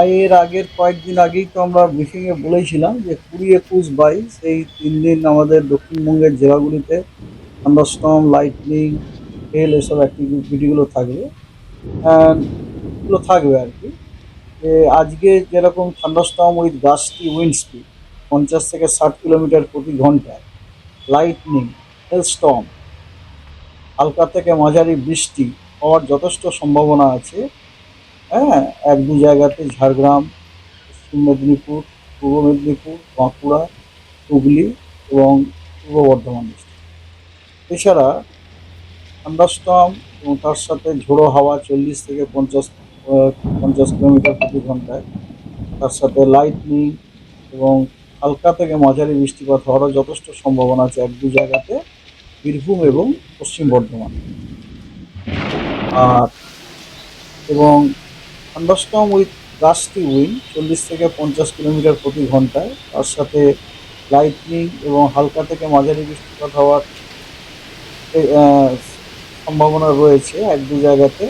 এর আগের কয়েকদিন আগেই তো আমরা ব্রিফিংয়ে বলেছিলাম যে কুড়ি একুশ বাইশ, এই তিন দিন আমাদের দক্ষিণবঙ্গের জেলাগুলিতে থান্ডারস্টর্ম লাইটনিং হেল এসব অ্যাক্টিভিটিগুলো থাকবে। এগুলো থাকবে আর কি। আজকে যেরকম thunderstorm with gusty wind speed পঞ্চাশ থেকে ষাট কিলোমিটার প্রতি ঘন্টায় লাইটনিং হেলস্টর্ম হালকা থেকে মাঝারি বৃষ্টি হওয়ার যথেষ্ট সম্ভাবনা আছে। হ্যাঁ এক দু জায়গাতে ঝাড়গ্রাম, পশ্চিম মেদিনীপুর, পূর্ব মেদিনীপুর, বাঁকুড়া, হুগলি এবং পূর্ব বর্ধমান ডিস্ট্রিক্ট এছাড়া থান্ডারস্টর্ম এবং তার সাথে ঝোড়ো হাওয়া চল্লিশ থেকে পঞ্চাশ পঞ্চাশ কিলোমিটার প্রতি ঘন্টায়। তার সাথে লাইটনিং এবং হালকা থেকে মাঝারি বৃষ্টিপাত হওয়ারও যথেষ্ট সম্ভাবনা আছে এক দু জায়গাতে, বীরভূম এবং পশ্চিম বর্ধমান। আর এবং থান্ডারস্টর্ম উইথ গাস্টি উইন্ড চল্লিশ থেকে পঞ্চাশ কিলোমিটার প্রতি ঘন্টায়। তার সাথে লাইটনিং এবং হালকা থেকে মাঝারি বৃষ্টিপাত হওয়ার সম্ভাবনা রয়েছে এক দু জায়গাতে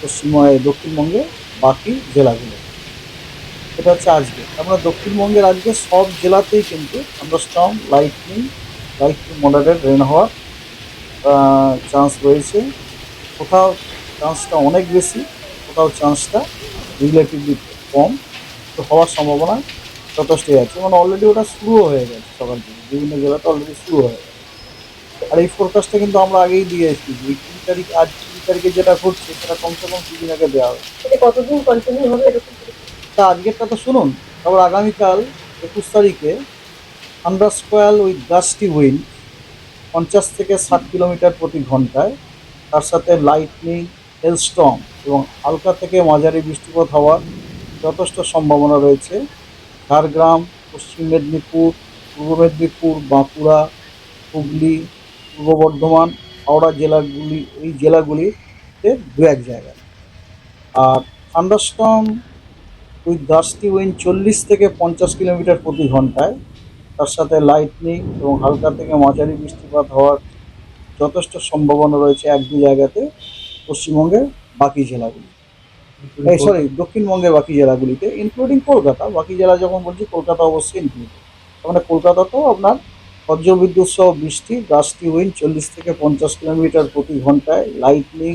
পশ্চিমবঙ্গে দক্ষিণবঙ্গে, বাকি জেলাগুলো এটা হচ্ছে আজকে। আমরা দক্ষিণবঙ্গের আজকে সব জেলাতেই কিন্তু thunderstorm lightning light to moderate rain হওয়ার চান্স রয়েছে। কোথাও চান্সটা অনেক বেশি, কোথাও চান্সটা রিলেটিভলি কম তো হওয়ার সম্ভাবনা যথেষ্টই আছে। মানে অলরেডি ওটা শুরু হয়ে গেছে সকাল থেকে। বিভিন্ন জেলাতে অলরেডি শুরু হয়ে গেছে। আর এই ফোরকাস্টটা কিন্তু আমরা আগেই দিয়ে এসেছি যে কুড়ি তারিখ আজ কুড়ি তারিখে যেটা ঘটছে সেটা কমসে কম দুদিন আগে দেওয়া হবে। কতদিন কন্টিনিউ হবে এরকম তা? আজকেরটা তো শুনুন তারপর আগামীকাল একুশ তারিখে under squall with gusty wind পঞ্চাশ থেকে ষাট কিলোমিটার প্রতি ঘন্টায় তার সাথে লাইটনিং হেলস্টর্ম এবং হালকা থেকে মাঝারি বৃষ্টিপাত হওয়ার যথেষ্ট সম্ভাবনা রয়েছে। ঝাড়গ্রাম, পশ্চিম মেদিনীপুর, পূর্ব মেদিনীপুর, বাঁকুড়া, হুগলি, পূর্ব বর্ধমান, হাওড়া জেলাগুলি, এই জেলাগুলিতে দু এক জায়গায়। আর থান্ডারস্টর্ম উইথ গাস্টি উইন্ড চল্লিশ থেকে পঞ্চাশ কিলোমিটার প্রতি ঘন্টায়। তার সাথে লাইটনিং এবং হালকা থেকে মাঝারি বৃষ্টিপাত হওয়ার যথেষ্ট সম্ভাবনা রয়েছে এক দু জায়গাতে। পশ্চিমবঙ্গের বাকি জেলাগুলি। সরি দক্ষিণবঙ্গের বাকি জেলাগুলিতে ইনক্লুডিং কলকাতা, বাকি জেলা যখন বলছি, কলকাতা অবশ্যই ইনক্লুড মানে কলকাতাতেও আপনার বজ্রবিদ্যুৎ সহ বৃষ্টি গাস্টি উইন্ড চল্লিশ থেকে পঞ্চাশ কিলোমিটার প্রতি ঘন্টায় লাইটনিং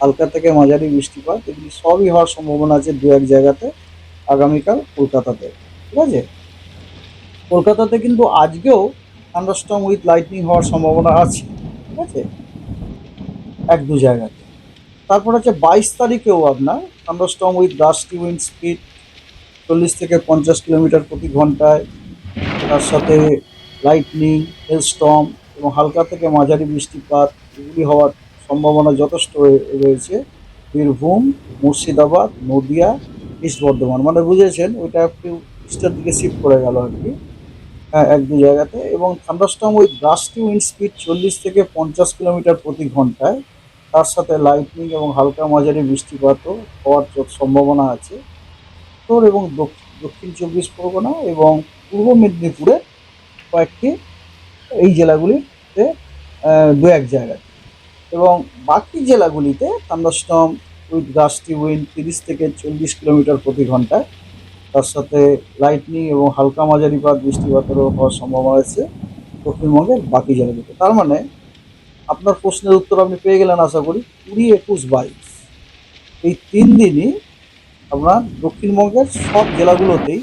হালকা থেকে মাঝারি বৃষ্টিপাত, এগুলি সবই হওয়ার সম্ভাবনা আছে দু এক জায়গাতে আগামীকাল কলকাতাতে। ঠিক আছে? কলকাতাতে কিন্তু আজকেও থান্ডারস্টর্ম উইথ লাইটনিং হওয়ার সম্ভাবনা আছে। ঠিক আছে? এক দু জায়গাতে। তারপর হচ্ছে বাইশ তারিখেও আপনার thunderstorm with gusty wind speed চল্লিশ থেকে পঞ্চাশ কিলোমিটার প্রতি ঘন্টায়। তার সাথে লাইটনিং হেলস্টর্ম এবং হালকা থেকে মাঝারি বৃষ্টিপাত এগুলি হওয়ার সম্ভাবনা যথেষ্ট রয়েছে। বীরভূম, মুর্শিদাবাদ, নদিয়া, ইস্ট বর্ধমান। মানে বুঝেছেন, ওইটা একটু ইস্টের দিকে শিফট করে গেল আর কি হ্যাঁ এক দু জায়গাতে। এবং থান্ডারস্টর্ম ওই গাস্টি উইন্ড স্পিড চল্লিশ থেকে পঞ্চাশ কিলোমিটার প্রতি ঘন্টায় তার সাথে লাইটনিং এবং হালকা মাঝারি বৃষ্টিপাতও হওয়ার সম্ভাবনা আছে। উত্তর এবং দক্ষিণ চব্বিশ পরগনা এবং পূর্ব মেদিনীপুরে কয়েকটি এই জেলাগুলিতে দু এক জায়গায়। এবং বাকি জেলাগুলিতে থান্ডারস্টর্ম উইথ গাস্টি উইন্ড তিরিশ থেকে চল্লিশ কিলোমিটার প্রতি ঘন্টায়। তার সাথে লাইটনিং এবং হালকা মাঝারিপাত বৃষ্টিপাতেরও হওয়ার সম্ভাবনা আছে দক্ষিণবঙ্গের বাকি জেলাগুলিতে। তার মানে আপনার প্রশ্নের উত্তর আপনি পেয়ে গেলেন আশা করি কুড়ি একুশ বাইশ। এই তিন দিনই আপনার দক্ষিণবঙ্গের সব জেলাগুলোতেই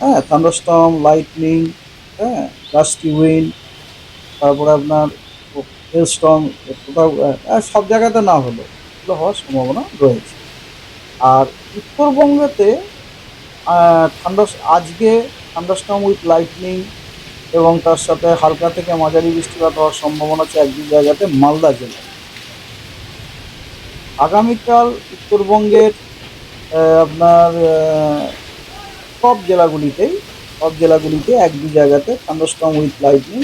হ্যাঁ থান্ডারস্টর্ম লাইটনিং হ্যাঁ গাস্টি উইন্ড তারপরে আপনার হেলস্টর্ম কোথাও আহ, সব জায়গাতে না হলো এগুলো হওয়ার সম্ভাবনা রয়েছে। আর উত্তরবঙ্গেতে ঠান্ডা আজকে থান্ডারস্টর্ম উইথ লাইটনিং এবং তার সাথে হালকা থেকে মাঝারি বৃষ্টিপাত হওয়ার সম্ভাবনা আছে এক দু জায়গাতে মালদা জেলায়। আগামীকাল উত্তরবঙ্গের আপনার সব জেলাগুলিতেই, সব জেলাগুলিতে এক দু জায়গাতে থান্ডারস্টর্ম উইথ লাইটনিং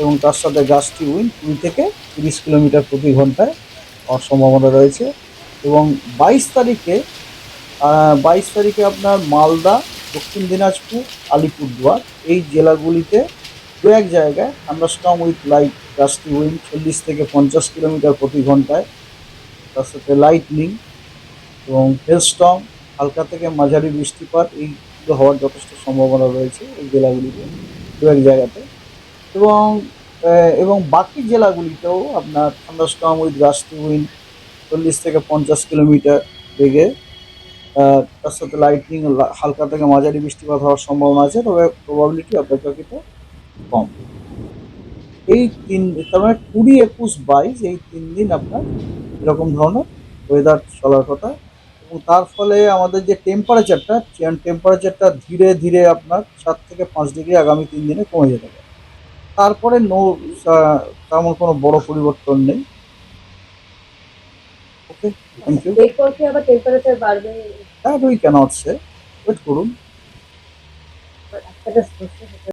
এবং তার সাথে গাছটি উইন্ড কুড়ি থেকে তিরিশ কিলোমিটার প্রতি ঘন্টায় হওয়ার সম্ভাবনা রয়েছে। এবং বাইশ তারিখে বাইশ তারিখে আপনার মালদা দক্ষিণ দিনাজপুর, আলিপুরদুয়ার, এই জেলাগুলিতে দু এক জায়গায় thunderstorm with light gusty wind চল্লিশ থেকে পঞ্চাশ কিলোমিটার প্রতি ঘন্টায়। তার সাথে লাইটনিং এবং হেলস্টর্ম হালকা থেকে মাঝারি বৃষ্টিপাত এইগুলো হওয়ার যথেষ্ট সম্ভাবনা রয়েছে এই জেলাগুলিতে দু এক জায়গাতে। এবং এবং বাকি জেলাগুলিতেও আপনার থান্ডারস্টর্ম উইথ গাস্টি উইন্ড চল্লিশ থেকে পঞ্চাশ কিলোমিটার বেগে তার সাথে লাইটনিং হালকা থেকে মাঝারি বৃষ্টিপাত হওয়ার সম্ভাবনা আছে, তবে প্রবাবিলিটি অপেক্ষাকৃত কম। এই তিন, তার মানে কুড়ি একুশ বাইশ, এই তিন দিন আপনার এরকম ধরনের ওয়েদার চলার কথা। এবং তার ফলে আমাদের যে টেম্পারেচারটা টেম্পারেচারটা ধীরে ধীরে আপনার সাত থেকে পাঁচ ডিগ্রি আগামী তিন দিনে কমে যেতে পারে। তারপরে নো তেমন কোনো বড় পরিবর্তন নেই। ওকে থ্যাংক ইউ এরপর কি আবার টেম্পারেচার বাড়বে? That we can't say wait করুন। একটা হতে